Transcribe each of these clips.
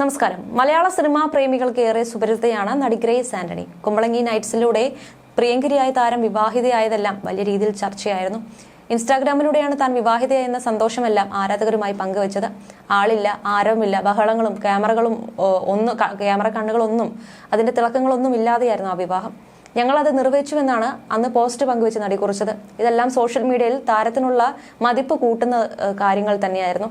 നമസ്കാരം. മലയാള സിനിമാ പ്രേമികൾക്ക് ഏറെ സുപരിചിതയാണ് നടി ഗ്രേസ് ആന്റണി. കുമ്പളങ്ങി നൈറ്റ്സിലൂടെ പ്രിയങ്കരിയായ താരം വിവാഹിതയായതെല്ലാം വലിയ രീതിയിൽ ചർച്ചയായിരുന്നു. ഇൻസ്റ്റാഗ്രാമിലൂടെയാണ് താൻ വിവാഹിതയെന്ന സന്തോഷമെല്ലാം ആരാധകരുമായി പങ്കുവച്ചത്. ആളില്ല ആരവുമില്ല ബഹളങ്ങളും ക്യാമറകളും ഒന്ന് ക്യാമറ കണ്ണുകളൊന്നും അതിന്റെ തിളക്കങ്ങളൊന്നും ഇല്ലാതെയായിരുന്നു ആ വിവാഹം. ഞങ്ങളത് നിർവഹിച്ചുവെന്നാണ് അന്ന് പോസ്റ്റ് പങ്കുവെച്ച് നടി കുറിച്ചത്. ഇതെല്ലാം സോഷ്യൽ മീഡിയയിൽ താരത്തിനുള്ള മതിപ്പ് കൂട്ടുന്ന കാര്യങ്ങൾ തന്നെയായിരുന്നു.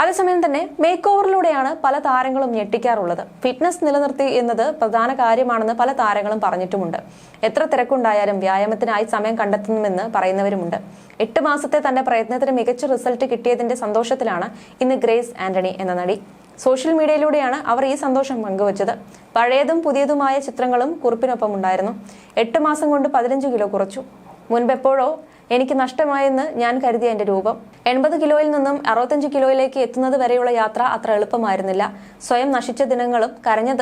അതേസമയം തന്നെ മേക്ക് ഓവറിലൂടെയാണ് പല താരങ്ങളും ഞെട്ടിക്കാറുള്ളത്. ഫിറ്റ്നസ് നിലനിർത്തി എന്നത് പ്രധാന കാര്യമാണെന്ന് പല താരങ്ങളും പറഞ്ഞിട്ടുമുണ്ട്. എത്ര തിരക്കുണ്ടായാലും വ്യായാമത്തിനായി സമയം കണ്ടെത്തുമെന്ന് പറയുന്നവരുമുണ്ട്. എട്ട് മാസത്തെ തന്റെ പ്രയത്നത്തിന് മികച്ച റിസൾട്ട് കിട്ടിയതിന്റെ സന്തോഷത്തിലാണ് ഇന്ന് ഗ്രേസ് ആന്റണി എന്ന നടി. സോഷ്യൽ മീഡിയയിലൂടെയാണ് അവർ ഈ സന്തോഷം പങ്കുവച്ചത്. പഴയതും പുതിയതുമായ ചിത്രങ്ങളും കുറിപ്പിനൊപ്പം ഉണ്ടായിരുന്നു എട്ട് മാസം കൊണ്ട് പതിനഞ്ച് കിലോ കുറച്ചു. മുൻപെപ്പോഴോ എനിക്ക് നഷ്ടമായെന്ന് ഞാൻ കരുതിയ എന്റെ രൂപം. എൺപത് കിലോയിൽ നിന്നും അറുപത്തഞ്ച് കിലോയിലേക്ക് എത്തുന്നത് വരെയുള്ള യാത്ര അത്ര എളുപ്പമായിരുന്നില്ല. സ്വയം നശിച്ച ദിനങ്ങളും കരഞ്ഞ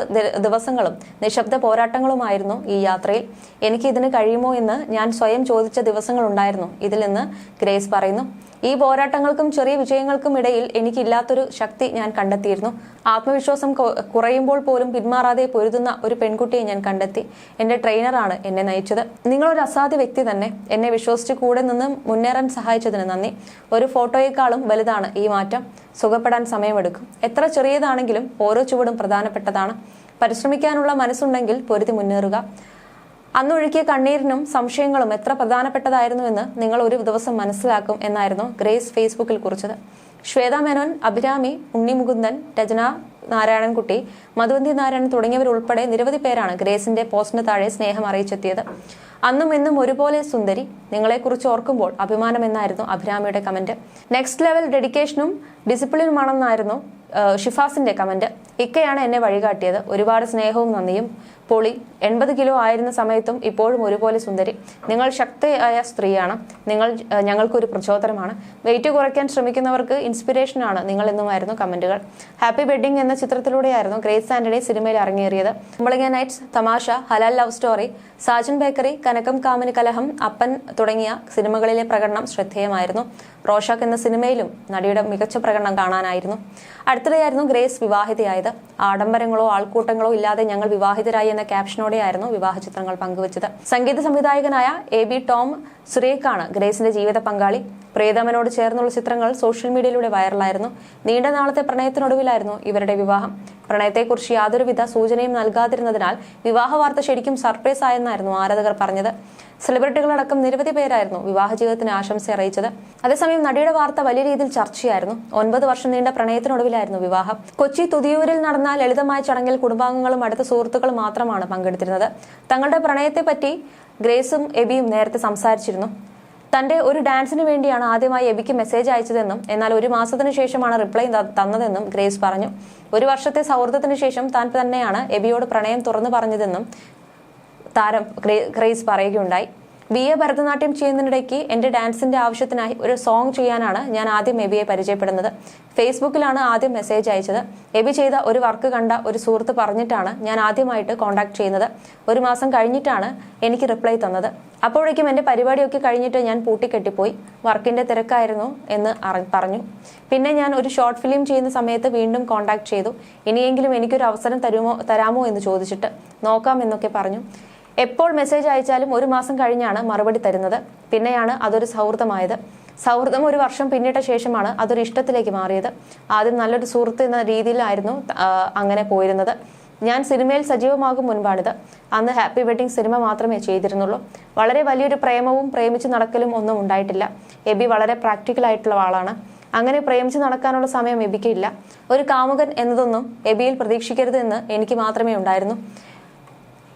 ദിവസങ്ങളും നിശബ്ദ പോരാട്ടങ്ങളുമായിരുന്നു ഈ യാത്രയിൽ. എനിക്ക് ഇതിന് കഴിയുമോ എന്ന് ഞാൻ സ്വയം ചോദിച്ച ദിവസങ്ങളുണ്ടായിരുന്നു ഇതിൽ നിന്ന് ഗ്രേസ് പറയുന്നു ഈ പോരാട്ടങ്ങൾക്കും ചെറിയ വിജയങ്ങൾക്കും ഇടയിൽ എനിക്കില്ലാത്തൊരു ശക്തി ഞാൻ കണ്ടെത്തിയിരുന്നു. ആത്മവിശ്വാസം കുറയുമ്പോൾ പോലും പിന്മാറാതെ പൊരുതുന്ന ഒരു പെൺകുട്ടിയെ ഞാൻ കണ്ടെത്തി. എന്റെ ട്രെയിനറാണ് എന്നെ നയിച്ചത്. നിങ്ങളൊരു അസാധ്യ വ്യക്തി തന്നെ. എന്നെ വിശ്വസിച്ച് കൂടെ നിന്ന് മുന്നേറാൻ സഹായിച്ചതിന് നന്ദി. ഒരു ഫോട്ടോയേക്കാളും വലുതാണ് ഈ മാറ്റം. സുഖപ്പെടാൻ സമയമെടുക്കും. എത്ര ചെറിയതാണെങ്കിലും ഓരോ ചുവടും പ്രധാനപ്പെട്ടതാണ്. പരിശ്രമിക്കാനുള്ള മനസ്സുണ്ടെങ്കിൽ പൊരുതി മുന്നേറുക. അന്നൊഴുക്കിയ കണ്ണീരിനും സംശയങ്ങളും എത്ര പ്രധാനപ്പെട്ടതായിരുന്നുവെന്ന് നിങ്ങൾ ഒരു ദിവസം മനസ്സിലാക്കും എന്നായിരുന്നു ഗ്രേസ് ഫേസ്ബുക്കിൽ കുറിച്ചത്. ശ്വേത മേനോൻ അഭിരാമി ഉണ്ണിമുകുന്ദൻ രചന നാരായണൻകുട്ടി മധുവന്തി നാരായണൻ തുടങ്ങിയവരുൾപ്പെടെ നിരവധി പേരാണ് ഗ്രേസിന്റെ പോസ്റ്റിന് താഴെ സ്നേഹം അറിയിച്ചെത്തിയത്. അന്നും ഇന്നും ഒരുപോലെ സുന്ദരി. നിങ്ങളെക്കുറിച്ച് ഓർക്കുമ്പോൾ അഭിമാനമെന്നായിരുന്നു അഭിരാമിയുടെ കമന്റ്. നെക്സ്റ്റ് ലെവൽ ഡെഡിക്കേഷനും ഡിസിപ്ലിനുമാണെന്നായിരുന്നു ഷിഫാസിന്റെ കമന്റ് ഇക്കയാണ് എന്നെ വഴികാട്ടിയത്. ഒരുപാട് സ്നേഹവും നന്ദിയും. പൊളി എൺപത് കിലോ ആയിരുന്ന സമയത്തും ഇപ്പോഴും ഒരുപോലെ സുന്ദരി. നിങ്ങൾ ശക്തിയായ സ്ത്രീയാണ്. നിങ്ങൾ ഞങ്ങൾക്കൊരു പ്രചോദനമാണ്. വെയിറ്റ് കുറയ്ക്കാൻ ശ്രമിക്കുന്നവർക്ക് ഇൻസ്പിറേഷനാണ് നിങ്ങൾ എന്നുമായിരുന്നു കമന്റുകൾ. ഹാപ്പി വെഡിങ് എന്ന ചിത്രത്തിലൂടെയായിരുന്നു ഗ്രേസ് ആന്റണി സിനിമയിൽ ഇറങ്ങിയേറിയത് Kumbalangi nights Thamaasha halal love story Sajan bakery Kanakam കാമിന് Kalaham Appan തുടങ്ങിയ സിനിമകളിലെ പ്രകടനം ശ്രദ്ധേയമായിരുന്നു. റോഷാക്ക് എന്ന സിനിമയിലും നടിയുടെ മികച്ച പ്രകടനം കാണാനായിരുന്നു. അടുത്തിടെയായിരുന്നു ഗ്രേസ് വിവാഹിതയായത്. ആഡംബരങ്ങളോ ആൾക്കൂട്ടങ്ങളോ ഇല്ലാതെ ഞങ്ങൾ വിവാഹിതരായി എന്ന ക്യാപ്ഷനോടെയായിരുന്നു വിവാഹ ചിത്രങ്ങൾ പങ്കുവച്ചത്. സംഗീത സംവിധായകനായ എ ബി ടോം സുരേഖാണ് ഗ്രേസിന്റെ ജീവിത പങ്കാളി. പ്രിയതമനോട് ചേർന്നുള്ള ചിത്രങ്ങൾ സോഷ്യൽ മീഡിയയിലൂടെ വൈറലായിരുന്നു. നീണ്ട നാളത്തെ പ്രണയത്തിനൊടുവിലായിരുന്നു ഇവരുടെ വിവാഹം. പ്രണയത്തെക്കുറിച്ച് യാതൊരുവിധ സൂചനയും നൽകാതിരുന്നതിനാൽ വിവാഹ വാർത്ത ശരിക്കും സർപ്രൈസ് ആയെന്നായിരുന്നു ആരാധകർ പറഞ്ഞത്. സെലിബ്രിറ്റികളടക്കം നിരവധി പേരായിരുന്നു വിവാഹ ജീവിതത്തിന് ആശംസ അറിയിച്ചത്. അതേസമയം നടിയുടെ വാർത്ത വലിയ രീതിയിൽ ചർച്ചയായിരുന്നു. ഒൻപത് വർഷം നീണ്ട പ്രണയത്തിനൊടുവിലായിരുന്നു വിവാഹം. കൊച്ചി തുതിയൂരിൽ നടന്ന ലളിതമായ ചടങ്ങിൽ കുടുംബാംഗങ്ങളും അടുത്ത സുഹൃത്തുക്കളും മാത്രമാണ് പങ്കെടുത്തിരുന്നത്. തങ്ങളുടെ പ്രണയത്തെപ്പറ്റി ഗ്രേസും എബിയും നേരത്തെ സംസാരിച്ചിരുന്നു. തന്റെ ഒരു ഡാൻസിന് വേണ്ടിയാണ് ആദ്യമായി എബിക്ക് മെസ്സേജ് അയച്ചതെന്നും എന്നാൽ ഒരു മാസത്തിന് ശേഷമാണ് റിപ്ലൈ തന്നതെന്നും ഗ്രേസ് പറഞ്ഞു. ഒരു വർഷത്തെ സൗഹൃദത്തിന് ശേഷം താൻ തന്നെയാണ് എബിയോട് പ്രണയം തുറന്നു പറഞ്ഞതെന്നും താരം ഗ്രേ- ഗ്രേസ് പറയുകയുണ്ടായി. ബി എ ഭരതനാട്യം ചെയ്യുന്നതിനിടയ്ക്ക് എന്റെ ഡാൻസിന്റെ ആവശ്യത്തിനായി ഒരു സോങ് ചെയ്യാനാണ് ഞാൻ ആദ്യം എബിയെ പരിചയപ്പെടുന്നത്. ഫേസ്ബുക്കിലാണ് ആദ്യം മെസ്സേജ് അയച്ചത്. എബി ചെയ്ത ഒരു വർക്ക് കണ്ട ഒരു സുഹൃത്ത് പറഞ്ഞിട്ടാണ് ഞാൻ ആദ്യമായിട്ട് കോൺടാക്ട് ചെയ്യുന്നത്. ഒരു മാസം കഴിഞ്ഞിട്ടാണ് എനിക്ക് റിപ്ലൈ തന്നത്. അപ്പോഴേക്കും എന്റെ പരിപാടിയൊക്കെ കഴിഞ്ഞിട്ട് ഞാൻ പൂട്ടിക്കെട്ടിപ്പോയി. വർക്കിന്റെ തിരക്കായിരുന്നു എന്ന് പറഞ്ഞു. പിന്നെ ഞാൻ ഒരു ഷോർട്ട് ഫിലിം ചെയ്യുന്ന സമയത്ത് വീണ്ടും കോൺടാക്ട് ചെയ്തു. ഇനിയെങ്കിലും എനിക്കൊരു അവസരം തരുമോ തരാമോ എന്ന് ചോദിച്ചിട്ട് നോക്കാം എന്നൊക്കെ പറഞ്ഞു. എപ്പോൾ മെസ്സേജ് അയച്ചാലും ഒരു മാസം കഴിഞ്ഞാണ് മറുപടി തരുന്നത്. പിന്നെയാണ് അതൊരു സൗഹൃദമായത്. സൗഹൃദം ഒരു വർഷം പിന്നിട്ട ശേഷമാണ് അതൊരു ഇഷ്ടത്തിലേക്ക് മാറിയത്. ആദ്യം നല്ലൊരു സുഹൃത്ത് എന്ന രീതിയിലായിരുന്നു അങ്ങനെ പോയിരുന്നത്. ഞാൻ സിനിമയിൽ സജീവമാകും മുൻപാണിത്. അന്ന് ഹാപ്പി വെഡിങ് സിനിമ മാത്രമേ ചെയ്തിരുന്നുള്ളൂ. വളരെ വലിയൊരു പ്രേമവും പ്രേമിച്ച് നടക്കലും ഒന്നും ഉണ്ടായിട്ടില്ല. എബി വളരെ പ്രാക്ടിക്കൽ ആയിട്ടുള്ള ആളാണ്. അങ്ങനെ പ്രേമിച്ച് നടക്കാനുള്ള സമയം എബിക്ക് ഇല്ല. ഒരു കാമുകൻ എന്നതൊന്നും എബിയിൽ പ്രതീക്ഷിക്കരുത് എന്ന് എനിക്ക് മാത്രമേ ഉണ്ടായിരുന്നു.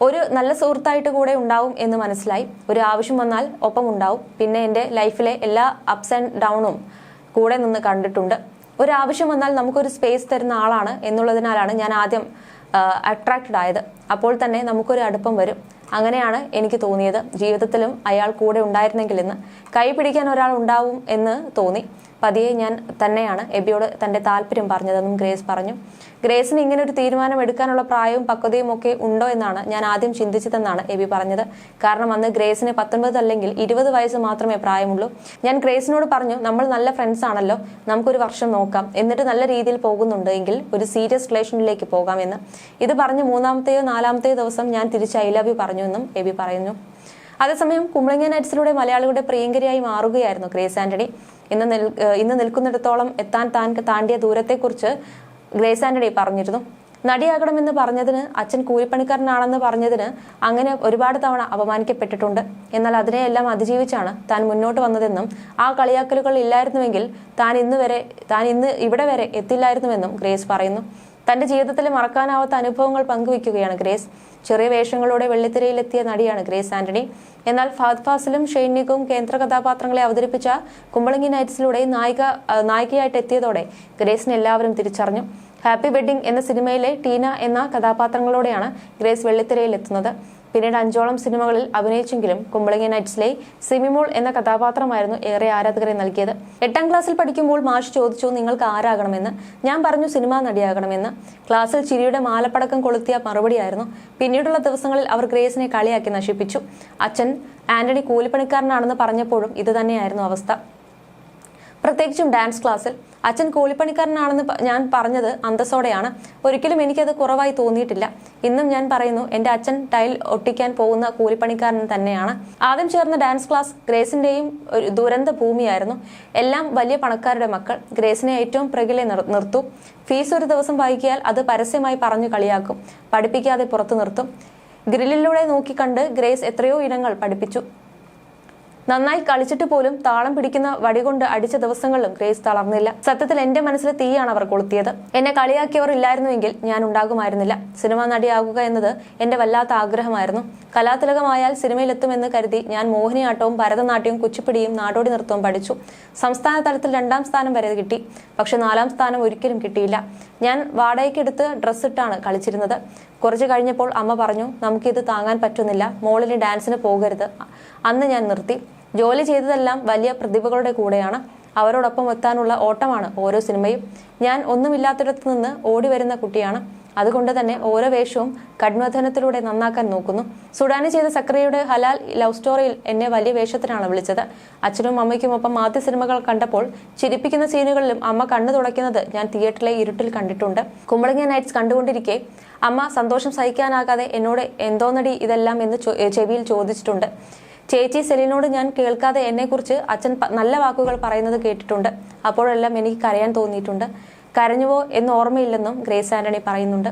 ഒരു നല്ല സുഹൃത്തായിട്ട് കൂടെ ഉണ്ടാവും എന്ന് മനസ്സിലായി. ഒരു ആവശ്യം വന്നാൽ ഒപ്പം ഉണ്ടാവും. പിന്നെ എന്റെ ലൈഫിലെ എല്ലാ അപ്സ് ആൻഡ് ഡൗണും കൂടെ നിന്ന് കണ്ടിട്ടുണ്ട്. ഒരു ആവശ്യം വന്നാൽ നമുക്കൊരു സ്പേസ് തരുന്ന ആളാണ് എന്നുള്ളതിനാലാണ് ഞാൻ ആദ്യം അട്രാക്റ്റഡ് ആയത്. അപ്പോൾ തന്നെ നമുക്കൊരു അടുപ്പം വരും. അങ്ങനെയാണ് എനിക്ക് തോന്നിയത്. ജീവിതത്തിലും അയാൾ കൂടെ ഉണ്ടായിരുന്നെങ്കിൽ എന്ന് കൈ പിടിക്കാൻ ഒരാൾ ഉണ്ടാവും എന്ന് തോന്നി. പതിയെ ഞാൻ തന്നെയാണ് എബിയോട് തന്റെ താല്പര്യം പറഞ്ഞതെന്നും ഗ്രേസ് പറഞ്ഞു. ഗ്രേസിന് ഇങ്ങനെ ഒരു തീരുമാനം എടുക്കാനുള്ള പ്രായവും പക്വതയും ഒക്കെ ഉണ്ടോ എന്നാണ് ഞാൻ ആദ്യം ചിന്തിച്ചതെന്നാണ് എബി പറഞ്ഞത്. കാരണം അന്ന് ഗ്രേസിന് പത്തൊൻപത് അല്ലെങ്കിൽ ഇരുപത് വയസ്സ് മാത്രമേ പ്രായമുള്ളൂ. ഞാൻ ഗ്രേസിനോട് പറഞ്ഞു നമ്മൾ നല്ല ഫ്രണ്ട്സ് ആണല്ലോ നമുക്കൊരു വർഷം നോക്കാം. എന്നിട്ട് നല്ല രീതിയിൽ പോകുന്നുണ്ട് എങ്കിൽ ഒരു സീരിയസ് റിലേഷനിലേക്ക് പോകാമെന്ന് ഇത് പറഞ്ഞ് മൂന്നാമത്തെയോ നാലാമത്തെയോ ദിവസം ഞാൻ തിരിച്ച് ഐ ലവ് യു പറഞ്ഞു എന്നും എബി പറയുന്നു. അതേസമയം കുമ്പളങ്ങ നൈറ്റ്സിലൂടെ മലയാളികളുടെ പ്രിയങ്കരിയായി മാറുകയായിരുന്നു ഗ്രേസ് ആന്റണി. ഇന്ന് നിൽ ഇന്ന് നിൽക്കുന്നിടത്തോളം എത്താൻ താൻ താണ്ടിയ ദൂരത്തെക്കുറിച്ച് ഗ്രേസ് ആന്റണി പറഞ്ഞിരുന്നു. നടിയാകണമെന്ന് പറഞ്ഞതിന് അച്ഛൻ കൂലിപ്പണിക്കാരനാണെന്ന് പറഞ്ഞതിന് അങ്ങനെ ഒരുപാട് തവണ അപമാനിക്കപ്പെട്ടിട്ടുണ്ട്. എന്നാൽ അതിനെയെല്ലാം അതിജീവിച്ചാണ് താൻ മുന്നോട്ട് വന്നതെന്നും ആ കളിയാക്കലുകൾ ഇല്ലായിരുന്നുവെങ്കിൽ താൻ ഇന്ന് വരെ താൻ ഇന്ന് ഇവിടെ വരെ എത്തില്ലായിരുന്നുവെന്നും ഗ്രേസ് പറയുന്നു. തന്റെ ജീവിതത്തിൽ മറക്കാനാവാത്ത അനുഭവങ്ങൾ പങ്കുവയ്ക്കുകയാണ് ഗ്രേസ്. ചെറിയ വേഷങ്ങളോടെ വെള്ളിത്തിരയിലെത്തിയ നടിയാണ് ഗ്രേസ് ആന്റണി. എന്നാൽ ഫാദ് ഫാസിലും ഷെയ്നിക്കും കേന്ദ്ര കഥാപാത്രങ്ങളെ അവതരിപ്പിച്ച കുമ്പളങ്ങി നൈറ്റ്സിലൂടെ നായിക നായികയായിട്ട് എത്തിയതോടെ ഗ്രേസിനെ എല്ലാവരും തിരിച്ചറിഞ്ഞു. ഹാപ്പി വെഡിങ് എന്ന സിനിമയിലെ ടീന എന്ന കഥാപാത്രങ്ങളോടെയാണ് ഗ്രേസ് വെള്ളിത്തിരയിൽ എത്തുന്നത് പിന്നീട് അഞ്ചോളം സിനിമകളിൽ അഭിനയിച്ചെങ്കിലും കുമ്പളങ്ങി നൈറ്റ്സിലെ സിമിമോൾ എന്ന കഥാപാത്രമായിരുന്നു ഏറെ ആരാധകരെ നൽകിയത്. എട്ടാം ക്ലാസ്സിൽ പഠിക്കുമ്പോൾ മാഷ് ചോദിച്ചു നിങ്ങൾക്ക് ആരാകണമെന്ന്? ഞാൻ പറഞ്ഞു സിനിമാ നടിയാകണമെന്ന്. ക്ലാസ്സിൽ ചിരിയുടെ മാലപ്പടക്കം കൊളുത്തിയ മറുപടിയായിരുന്നു. പിന്നീടുള്ള ദിവസങ്ങളിൽ അവർ ഗ്രേസിനെ കളിയാക്കി നശിപ്പിച്ചു. അച്ഛൻ ആന്റണി കൂലിപ്പണിക്കാരനാണെന്ന് പറഞ്ഞപ്പോഴും ഇത് തന്നെയായിരുന്നു അവസ്ഥ. പ്രത്യേകിച്ചും ഡാൻസ് ക്ലാസ്സിൽ അച്ഛൻ കൂലിപ്പണിക്കാരനാണെന്ന് ഞാൻ പറഞ്ഞത് അന്തസ്സോടെയാണ്. ഒരിക്കലും എനിക്കത് കുറവായി തോന്നിയിട്ടില്ല. ഇന്നും ഞാൻ പറയുന്നു എന്റെ അച്ഛൻ ടൈൽ ഒട്ടിക്കാൻ പോകുന്ന കൂലിപ്പണിക്കാരൻ തന്നെയാണ്. ആദ്യം ചേർന്ന ഡാൻസ് ക്ലാസ് ഗ്രേസിന്റെയും ഒരു ദുരന്ത ഭൂമിയായിരുന്നു. എല്ലാം വലിയ പണക്കാരുടെ മക്കൾ ഗ്രേസിനെ ഏറ്റവും പ്രകിലെ നിർത്തൂ. ഫീസ് ഒരു ദിവസം വൈകിയാൽ അത് പരസ്യമായി പറഞ്ഞു കളിയാക്കും. പഠിപ്പിക്കാതെ പുറത്തു നിർത്തും. ഗ്രില്ലിലൂടെ നോക്കിക്കണ്ട് ഗ്രേസ് എത്രയോ ഇനങ്ങൾ പഠിപ്പിച്ചു. നന്നായി കളിച്ചിട്ട് പോലും താളം പിടിക്കുന്ന വടികൊണ്ട് അടിച്ച ദിവസങ്ങളിലും ഗ്രേസ് തളർന്നില്ല. സത്യത്തിൽ എന്റെ മനസ്സിൽ തീയാണ് അവർ കൊളുത്തിയത്. എന്നെ കളിയാക്കിയവർ ഇല്ലായിരുന്നുവെങ്കിൽ ഞാൻ ഉണ്ടാകുമായിരുന്നില്ല. സിനിമ നടിയാകുക എന്നത് എന്റെ വല്ലാത്ത ആഗ്രഹമായിരുന്നു. കലാതിലകമായാൽ സിനിമയിലെത്തുമെന്ന് കരുതി ഞാൻ മോഹിനിയാട്ടവും ഭരതനാട്യവും കുച്ചിപ്പിടിയും നാടോടി നൃത്തവും പഠിച്ചു. സംസ്ഥാന തലത്തിൽ രണ്ടാം സ്ഥാനം വരെ കിട്ടി. പക്ഷെ നാലാം സ്ഥാനം ഒരിക്കലും കിട്ടിയില്ല. ഞാൻ വാടകയ്ക്കെടുത്ത് ഡ്രസ്സിട്ടാണ് കളിച്ചിരുന്നത്. കുറച്ച് കഴിഞ്ഞപ്പോൾ അമ്മ പറഞ്ഞു നമുക്കിത് താങ്ങാൻ പറ്റുന്നില്ല മോളിന് ഡാൻസിന് പോകരുത്. അന്ന് ഞാൻ നിർത്തി. ജോലി ചെയ്തതെല്ലാം വലിയ പ്രതിഭകളുടെ കൂടെയാണ്. അവരോടൊപ്പം എത്താനുള്ള ഓട്ടമാണ് ഓരോ സിനിമയും. ഞാൻ ഒന്നുമില്ലാത്തിടത്ത് നിന്ന് ഓടി വരുന്ന കുട്ടിയാണ്. അതുകൊണ്ട് തന്നെ ഓരോ വേഷവും കഠിനധനത്തിലൂടെ നന്നാക്കാൻ നോക്കുന്നു. സുഡാനി ചെയ്ത സക്രിയയുടെ ഹലാൽ ലവ് സ്റ്റോറിയിൽ എന്നെ വലിയ വേഷത്തിനാണ് വിളിച്ചത്. അച്ഛനും അമ്മയ്ക്കുമൊപ്പം ആദ്യ സിനിമകൾ കണ്ടപ്പോൾ ചിരിപ്പിക്കുന്ന സീനുകളിലും അമ്മ കണ്ണു തുടയ്ക്കുന്നത് ഞാൻ തിയേറ്ററിലെ ഇരുട്ടിൽ കണ്ടിട്ടുണ്ട്. കുമ്പളങ്ങ നൈറ്റ്സ് കണ്ടുകൊണ്ടിരിക്കെ അമ്മ സന്തോഷം സഹിക്കാനാകാതെ എന്നോട് എന്തോന്നടി ഇതെല്ലാം എന്ന് ചെവിയിൽ ചോദിച്ചിട്ടുണ്ട്. ചേച്ചി സെലിനോട് ഞാൻ കേൾക്കാതെ എന്നെക്കുറിച്ച് അച്ഛൻ നല്ല വാക്കുകൾ പറയുന്നത് കേട്ടിട്ടുണ്ട്. അപ്പോഴെല്ലാം എനിക്ക് കരയാൻ തോന്നിയിട്ടുണ്ട്. കരഞ്ഞുവോ എന്ന് ഓർമ്മയില്ലെന്നും ഗ്രേസ് ആന്റണി പറയുന്നുണ്ട്.